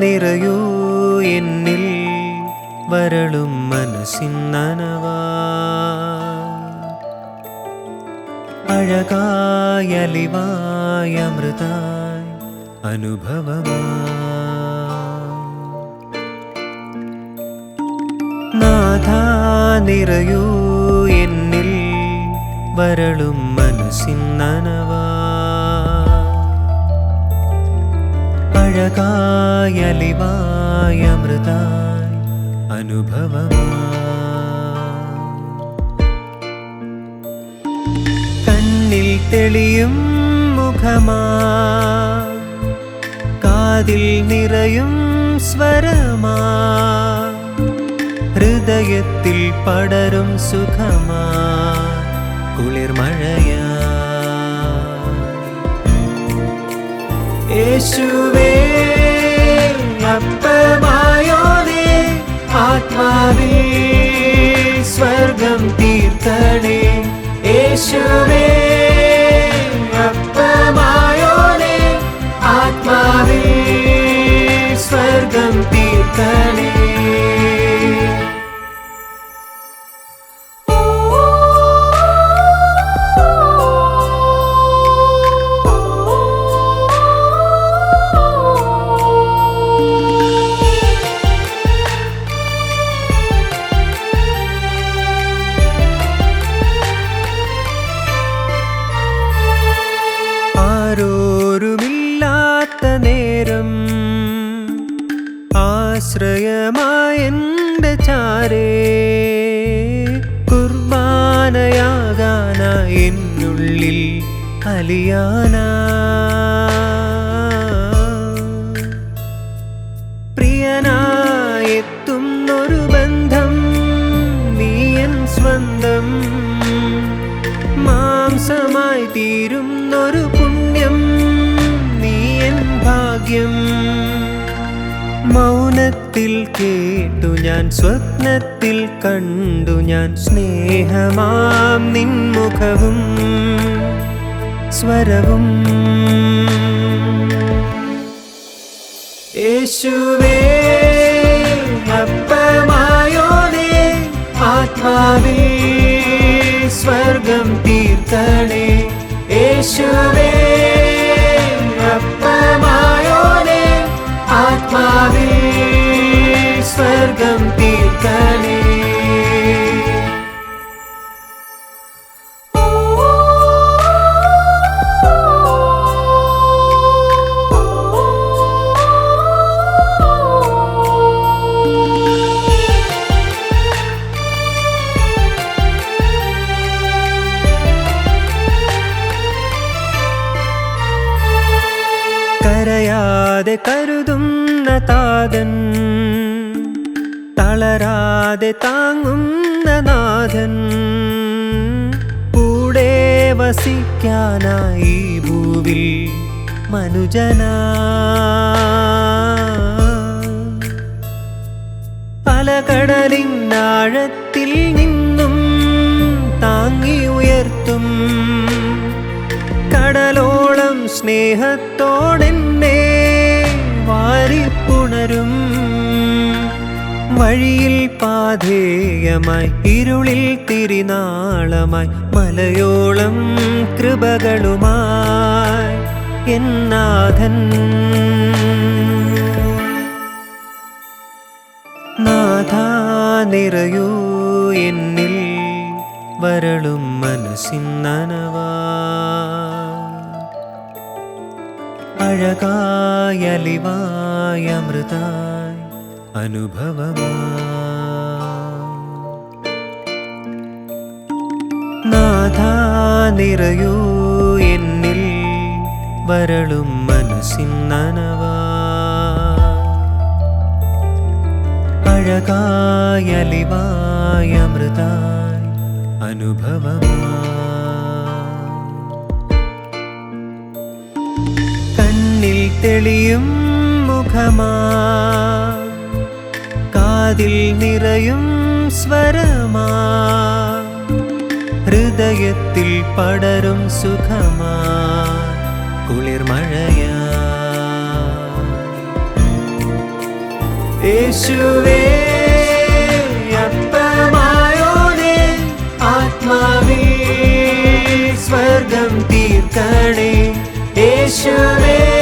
നിറയൂ എന്നിൽ വരളും മനസ്സിൻ നനവാ. അഴകായലിവായ അമൃതായി അനുഭവമാ. നാഥ നിറയൂ എന്നിൽ വരളും മനസ്സിന്നനവാ അഴകായലിവായ അമൃതായി അനുഭവമാ. തെളിയും മുഖമാ. കാതിൽ നിറയും സ്വരമാ. ഹൃദയത്തിൽ പടരും സുഖമാ. കുളിർമഴയാ ആത്മാവേ സ്വർഗം തീർത്തണേ. യേശുവേ ആശ്രയമായെന്റെ ചാരേ കുർബാനയാകാനായി എന്നുള്ളിൽ അലിയാന. പ്രിയനായെത്തുന്നൊരു ബന്ധം നീയൻ സ്വന്തം മാംസമായി തീരുന്നൊരു കേട്ടു ഞാൻ സ്വപ്നത്തിൽ കണ്ടു ഞാൻ സ്നേഹമാം നിൻമുഖവും സ്വരവും. യേശുവേ അപ്പമായോനേ ആത്മാവേ സ്വർഗം തീർത്തണേ. യേശുവേ കരയാതെ കരുതുന്ന താതൻ തളരാതെ താങ്ങുന്ന നാഥൻ കൂടെ വസിക്കാനായി ഭൂവിൽ മനുജന. പല കടലിന്നാഴത്തിൽ നിന്നും താങ്ങി ഉയർത്തും കടലോളം സ്നേഹത്തോടെന്നെ വാരിപ്പുണരും. വഴിയിൽ പാധേയമായി ഇരുളിൽ തിരിനാളമായി മലയോളം കൃപകളുമായി എന്നാഥൻ നാഥ നിറയൂ എന്നിൽ വരളും മനസ്സിന്നനവാ അഴകായലിവായ അമൃതായി അനുഭവമാ. നാഥ നിറയൂ എന്നിൽ വരളും മനസ്സിന്നനവാ അഴകായലിവായ അമൃതായി അനുഭവമാ. തെളിയും മുഖമാ. കാതിൽ നിറയും സ്വരമാ. ഹൃദയത്തിൽ പടരും സുഖമാ. കുളിർമഴയാ ആത്മാവിൽ സ്വർഗം തീർക്കണേ. യേശുവേ